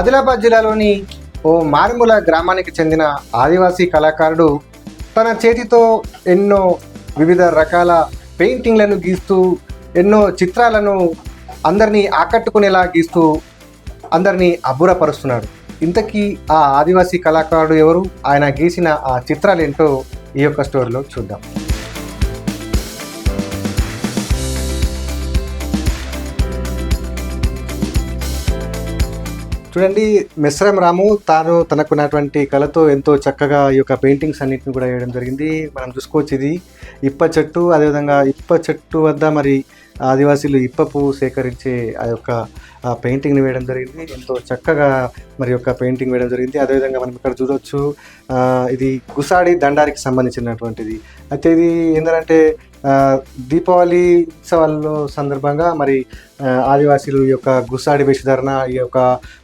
ఆదిలాబాద్ జిల్లాలోని ఓ మారుమూల గ్రామానికి చెందిన ఆదివాసీ కళాకారుడు తన చేతితో ఎన్నో వివిధ రకాల పెయింటింగ్లను గీస్తూ ఎన్నో చిత్రాలను అందరినీ ఆకట్టుకునేలా గీస్తూ అందరినీ అబ్బురపరుస్తున్నాడు. ఇంతకీ ఆ ఆదివాసీ కళాకారుడు ఎవరు? ఆయన గీసిన ఆ చిత్రాలు ఏంటో ఈ యొక్క స్టోరీలో చూద్దాం. చూడండి మిశ్రమ రాము తాను తనకున్నటువంటి కళతో ఎంతో చక్కగా ఈ యొక్క పెయింటింగ్స్ అన్నిటిని కూడా వేయడం జరిగింది. మనం చూసుకోవచ్చు ఇది ఇప్ప చెట్టు అదేవిధంగా ఇప్ప చెట్టు వద్ద మరి ఆదివాసీలు ఇప్పపు సేకరించే ఆ యొక్క పెయింటింగ్ని వేయడం జరిగింది. ఎంతో చక్కగా మరి యొక్క పెయింటింగ్ వేయడం జరిగింది. అదేవిధంగా మనం ఇక్కడ చూడవచ్చు ఇది గుసాడి దండారికి సంబంధించినటువంటిది. అయితే ఇది ఏంటంటే దీపావళి ఉత్సవాల్లో సందర్భంగా మరి ఆదివాసీలు ఈ యొక్క గుసాడి వేషధారణ ఈ యొక్క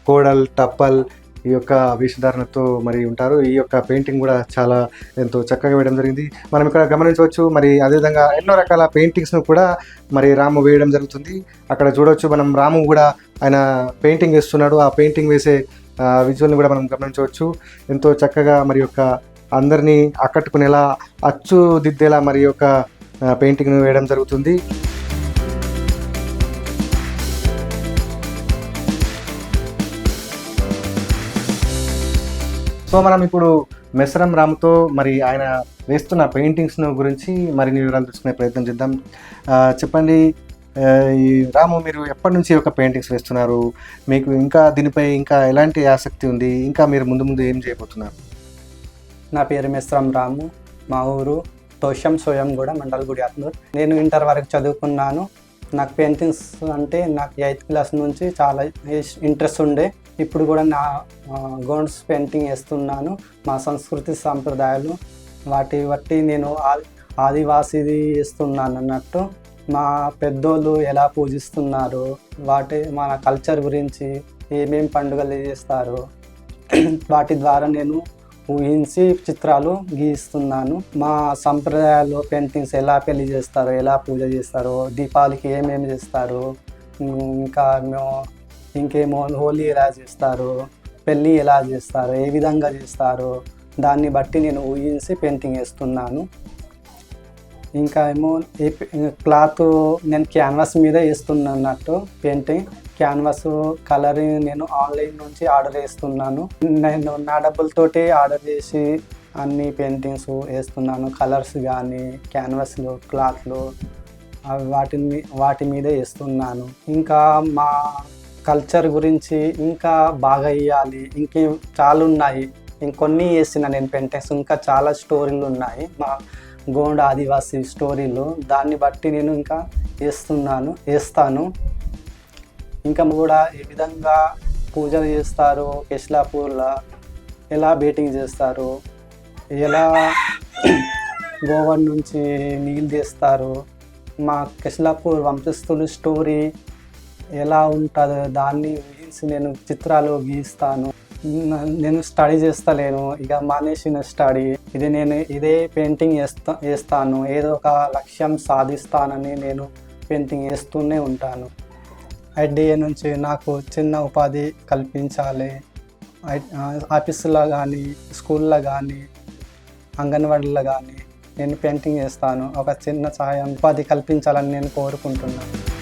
కోడల్ టప్పల్ ఈ యొక్క వేషధారణతో మరి ఉంటారు. ఈ యొక్క పెయింటింగ్ కూడా చాలా ఎంతో చక్కగా వేయడం జరిగింది. మనం ఇక్కడ గమనించవచ్చు మరి అదేవిధంగా ఎన్నో రకాల పెయింటింగ్స్ను కూడా మరి రాము వేయడం జరుగుతుంది. అక్కడ చూడవచ్చు మనం రాము కూడా ఆయన పెయింటింగ్ వేస్తున్నాడు. ఆ పెయింటింగ్ వేసే విజువల్ని కూడా మనం గమనించవచ్చు. ఎంతో చక్కగా మరి యొక్క అందరినీ ఆకట్టుకునేలా అచ్చు దిద్దేలా మరి యొక్క పెయింటింగ్ను వేయడం జరుగుతుంది. సో మనం ఇప్పుడు మెసరం రామ్తో మరి ఆయన వేస్తున్న పెయింటింగ్స్ను గురించి మరిన్ని వివరాలు తెలుసుకునే ప్రయత్నం చేద్దాం. చెప్పండి ఈ రాము మీరు ఎప్పటి నుంచి ఒక పెయింటింగ్స్ వేస్తున్నారు? మీకు ఇంకా దీనిపై ఇంకా ఎలాంటి ఆసక్తి ఉంది? ఇంకా మీరు ముందు ముందు ఏం చేయబోతున్నారు? నా పేరు మిశ్రం రాము. మా ఊరు తోషం సోయంగూడ మండలగుడి అత్నూర్ నేను ఇంటర్ వరకు చదువుకున్నాను. నాకు పెయింటింగ్స్ అంటే నాకు ఎయిత్ క్లాస్ నుంచి చాలా ఇంట్రెస్ట్ ఉండే. ఇప్పుడు కూడా నా గోండ్స్ పెయింటింగ్ వేస్తున్నాను. మా సంస్కృతి సాంప్రదాయాలు వాటి బట్టి నేను ఆ- ఆదివాసీది వేస్తున్నాను అన్నట్టు. మా పెద్దోళ్ళు ఎలా పూజిస్తున్నారు వాటి మన కల్చర్ గురించి ఏమేమి పండుగలు చేస్తారు వాటి ద్వారా నేను ఊహించి చిత్రాలు గీస్తున్నాను. మా సంప్రదాయాల్లో పెయింటింగ్స్ ఎలా పెళ్ళి చేస్తారు ఎలా పూజ చేస్తారు దీపావళికి ఏమేమి చేస్తారు ఇంకా ఇంకేమో హోలీ ఎలా చేస్తారు పెళ్ళి ఎలా చేస్తారు ఏ విధంగా చేస్తారు దాన్ని బట్టి నేను ఊహించి పెయింటింగ్ వేస్తున్నాను. ఇంకా ఏమో ఈ క్లాత్ నేను క్యాన్వాస్ మీద వేస్తున్నట్టు పెయింటింగ్. క్యాన్వాస్ కలర్ నేను ఆన్లైన్ నుంచి ఆర్డర్ చేస్తున్నాను. నేను నా డబ్బులతోటి ఆర్డర్ చేసి అన్ని పెయింటింగ్స్ వేస్తున్నాను. కలర్స్ కానీ క్యాన్వాస్లు క్లాత్లు అవి వాటిని వాటి మీద వేస్తున్నాను. ఇంకా మా కల్చర్ గురించి ఇంకా బాగా వేయాలి. ఇంకే చాలా ఉన్నాయి. ఇంకొన్ని వేసిన నేను పెయింటింగ్స్. ఇంకా చాలా స్టోరీలు ఉన్నాయి. మా గోండ ఆదివాసీ స్టోరీలు. దాన్ని బట్టి నేను ఇంకా వేస్తున్నాను వేస్తాను. ఇంకా కూడా ఏ విధంగా పూజలు చేస్తారు కెస్లాపూర్లో ఎలా బేటింగ్ చేస్తారు ఎలా గోవర్ నుంచి నీళ్ళు తీస్తారు మా కెస్లాపూర్ వంశస్థులు స్టోరీ ఎలా ఉంటుందో దాన్ని ఊహించి నేను చిత్రాలు గీస్తాను. నేను స్టడీ చేస్తలేను ఇక మానేసిన స్టడీ ఇది నేను ఇదే పెయింటింగ్ వేస్తా వేస్తాను ఏదో ఒక లక్ష్యం సాధిస్తానని నేను పెయింటింగ్ వేస్తూనే ఉంటాను. ఐడిఏ నుంచి నాకు చిన్న ఉపాధి కల్పించాలి. ఐ- ఆఫీసులో కానీ స్కూల్లో కానీ అంగన్వాడీలో కానీ నేను పెయింటింగ్ వేస్తాను ఒక చిన్న సహాయం ఉపాధి కల్పించాలని నేను కోరుకుంటున్నాను.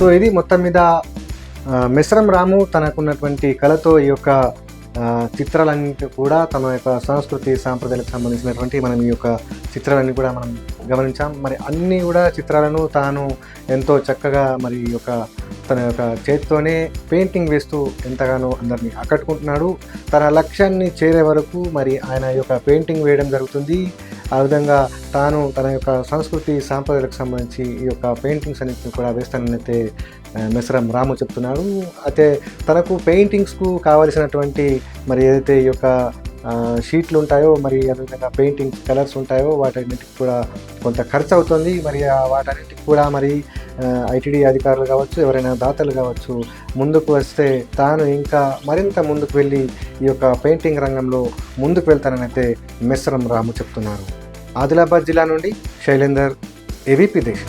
సో ఇది మొత్తం మీద మిశ్రం రాము తనకున్నటువంటి కళతో ఈ యొక్క చిత్రాలన్నింటి కూడా తన యొక్క సంస్కృతి సాంప్రదాయాలకు సంబంధించినటువంటి మనం ఈ యొక్క చిత్రాలన్నీ కూడా మనం గమనించాం. మరి అన్ని కూడా చిత్రాలను తాను ఎంతో చక్కగా మరి ఈ యొక్క తన యొక్క చేతితోనే పెయింటింగ్ వేస్తూ ఎంతగానో అందరినీ ఆకట్టుకుంటున్నాడు. తన లక్ష్యాన్ని చేరే వరకు మరి ఆయన ఈ యొక్క పెయింటింగ్ వేయడం జరుగుతుంది. ఆ విధంగా తాను తన యొక్క సంస్కృతి సాంప్రదాయాలకు సంబంధించి ఈ యొక్క పెయింటింగ్స్ అన్నింటిని కూడా వేస్తానైతే మెసరం రాము చెప్తున్నాడు. అయితే తనకు పెయింటింగ్స్కు కావలసినటువంటి మరి ఏదైతే ఈ యొక్క షీట్లు ఉంటాయో మరి అదేవిధంగా పెయింటింగ్ కలర్స్ ఉంటాయో వాటన్నిటికి కూడా కొంత ఖర్చు అవుతుంది. మరి వాటన్నిటికి కూడా మరి ఐటీడీ అధికారులు కావచ్చు ఎవరైనా దాతలు కావచ్చు ముందుకు వస్తే తాను ఇంకా మరింత ముందుకు వెళ్ళి ఈ యొక్క పెయింటింగ్ రంగంలో ముందుకు వెళ్తానని అయితే మెస్సరం రాము చెప్తున్నారు. ఆదిలాబాద్ జిల్లా నుండి శైలేందర్ ఏవీపీ దేశం.